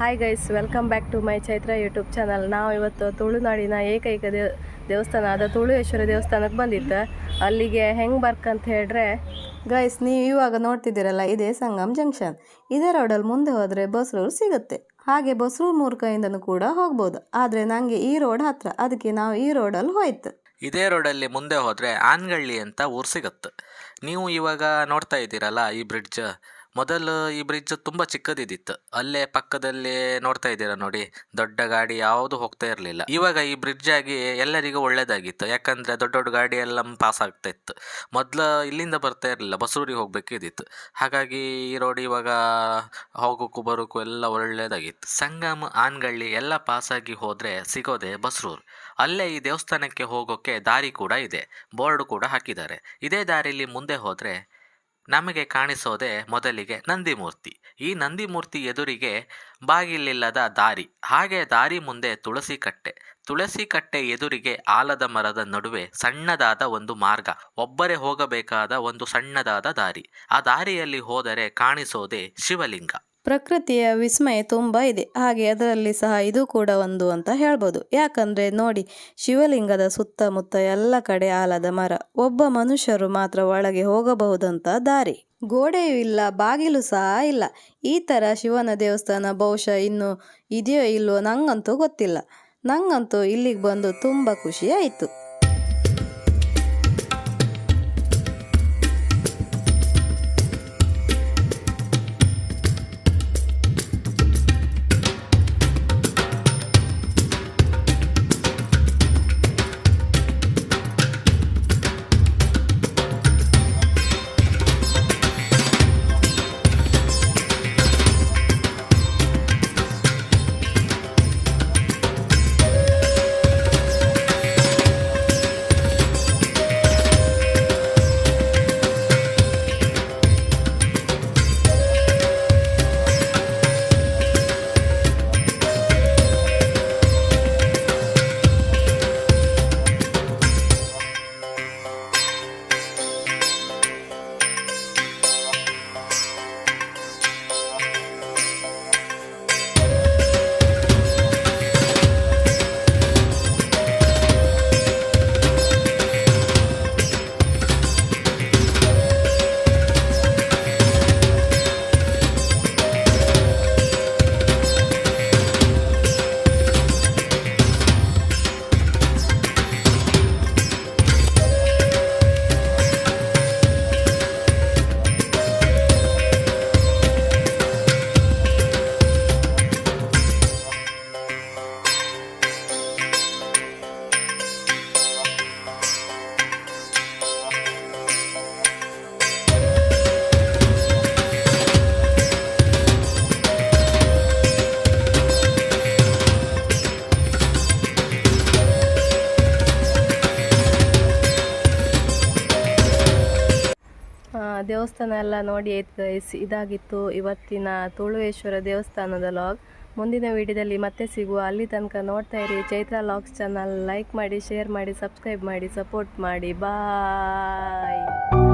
Hi guys welcome back to my Chaitra YouTube channel ನಾವು ಇವತ್ತು ತುಳುನಾಡಿನ ಏಕೈಕ ದೇವ ದೇವಸ್ಥಾನ ಆದ ತುಳುವೇಶ್ವರ ದೇವಸ್ಥಾನಕ್ಕೆ ಬಂದಿತ್ತು ಅಲ್ಲಿಗೆ ಹೆಂಗೆ ಬರ್ಕಂತ ಹೇಳ್ರೆ ಗೈಸ್ ನೀವು ಇವಾಗ ನೋಡ್ತಿದ್ದೀರಲ್ಲ, ಇದೇ ಸಂಗಮ್ ಜಂಕ್ಷನ್. ಇದೇ ರೋಡಲ್ಲಿ ಮುಂದೆ ಹೋದರೆ ಬಸ್ರೂರು ಸಿಗುತ್ತೆ. ಹಾಗೆ ಬಸ್ ರೂಟ್ ಮೂರು ಕೈಯಿಂದನೂ ಕೂಡ ಹೋಗ್ಬೋದು. ಆದರೆ ನನಗೆ ಈ ರೋಡ್ ಹತ್ರ ಅದಕ್ಕೆ ನಾವು ಈ ರೋಡಲ್ಲಿ ಹೋಯ್ತು. ಇದೇ ರೋಡಲ್ಲಿ ಮುಂದೆ ಹೋದರೆ ಆನ್ಗಳ್ಳಿ ಅಂತ ಊರು ಸಿಗುತ್ತೆ. ನೀವು ಇವಾಗ ನೋಡ್ತಾ ಇದ್ದೀರಲ್ಲ ಈ ಬ್ರಿಡ್ಜ್ ಮೊದಲು ಈ ಬ್ರಿಡ್ಜ್ ತುಂಬ ಚಿಕ್ಕದಿದ್ದಿತ್ತು. ಅಲ್ಲೇ ಪಕ್ಕದಲ್ಲಿ ನೋಡ್ತಾ ಇದ್ದೀರಾ ನೋಡಿ, ದೊಡ್ಡ ಗಾಡಿ ಯಾವುದು ಹೋಗ್ತಾ ಇರಲಿಲ್ಲ. ಇವಾಗ ಈ ಬ್ರಿಡ್ಜ್ ಆಗಿ ಎಲ್ಲರಿಗೂ ಒಳ್ಳೇದಾಗಿತ್ತು. ಯಾಕಂದ್ರೆ ದೊಡ್ಡ ದೊಡ್ಡ ಗಾಡಿ ಎಲ್ಲ ಪಾಸ್ ಆಗ್ತಾ ಇತ್ತು. ಮೊದಲು ಇಲ್ಲಿಂದ ಬರ್ತಾ ಇರಲಿಲ್ಲ ಬಸೂರಿಗೆ ಹೋಗ್ಬೇಕಿದ್ದಿತ್ತು ಹಾಗಾಗಿ ಈ ರೋಡ್ ಇವಾಗ ಹೋಗೋಕ್ಕೂ ಬರೋಕ್ಕೂ ಎಲ್ಲ ಒಳ್ಳೆಯದಾಗಿತ್ತು ಸಂಗಮ, ಆನ್ಗಳ್ಳಿ ಎಲ್ಲ ಪಾಸಾಗಿ ಹೋದರೆ ಸಿಗೋದೆ ಬಸ್ರೂರು. ಅಲ್ಲೇ ಈ ದೇವಸ್ಥಾನಕ್ಕೆ ಹೋಗೋಕ್ಕೆ ದಾರಿ ಕೂಡ ಇದೆ. ಬೋರ್ಡ್ ಕೂಡ ಹಾಕಿದ್ದಾರೆ. ಇದೇ ದಾರಿಲಿ ಮುಂದೆ ಹೋದರೆ ನಮಗೆ ಕಾಣಿಸೋದೆ ಮೊದಲಿಗೆ ನಂದಿಮೂರ್ತಿ. ಈ ನಂದಿಮೂರ್ತಿ ಎದುರಿಗೆ ಬಾಗಿಲಿಲ್ಲದ ದಾರಿ. ಹಾಗೆ ದಾರಿ ಮುಂದೆ ತುಳಸಿ ಕಟ್ಟೆ ತುಳಸಿ ಕಟ್ಟೆ ಎದುರಿಗೆ ಆಲದ ಮರದ ನಡುವೆ ಸಣ್ಣದಾದ ಒಂದು ಮಾರ್ಗ. ಒಬ್ಬರೇ ಹೋಗಬೇಕಾದ ಒಂದು ಸಣ್ಣದಾದ ದಾರಿ. ಆ ದಾರಿಯಲ್ಲಿ ಹೋದರೆ ಕಾಣಿಸೋದೆ ಶಿವಲಿಂಗ. ಪ್ರಕೃತಿಯ ವಿಸ್ಮಯ ತುಂಬ ಇದೆ. ಹಾಗೆ ಅದರಲ್ಲಿ ಸಹ ಇದು ಕೂಡ ಒಂದು ಅಂತ ಹೇಳ್ಬೋದು. ಯಾಕಂದ್ರೆ ನೋಡಿ, ಶಿವಲಿಂಗದ ಸುತ್ತಮುತ್ತ ಎಲ್ಲ ಕಡೆ ಆಲದ ಮರ. ಒಬ್ಬ ಮನುಷ್ಯರು ಮಾತ್ರ ಒಳಗೆ ಹೋಗಬಹುದಂತ ದಾರಿ. ಗೋಡೆಯೂ ಇಲ್ಲ, ಬಾಗಿಲು ಸಹ ಇಲ್ಲ. ಈ ಥರ ಶಿವನ ದೇವಸ್ಥಾನ ಬಹುಶಃ ಇನ್ನು ಇದೆಯೋ ಇಲ್ವೋ ನಂಗಂತೂ ಗೊತ್ತಿಲ್ಲ. ನಂಗಂತೂ ಇಲ್ಲಿಗೆ ಬಂದು ತುಂಬ ಖುಷಿ ಆಯಿತು. ದೇವಸ್ಥಾನ ಎಲ್ಲ ನೋಡಿ ಗೈಸ್ ಇದಾಗಿತ್ತು. ಇವತ್ತಿನ ತುಳುವೇಶ್ವರ ದೇವಸ್ಥಾನದ ಲಾಗ್ ಮುಂದಿನ ವಿಡಿಯೋದಲ್ಲಿ ಮತ್ತೆ ಸಿಗುವ. ಅಲ್ಲಿ ತನಕ ನೋಡ್ತಾ ಇರಿ. ಚೈತ್ರ ಲಾಗ್ಸ್ ಚಾನಲ್ ಲೈಕ್ ಮಾಡಿ ಶೇರ್ ಮಾಡಿ ಸಬ್ಸ್ಕ್ರೈಬ್ ಮಾಡಿ ಸಪೋರ್ಟ್ ಮಾಡಿ. ಬಾಯ್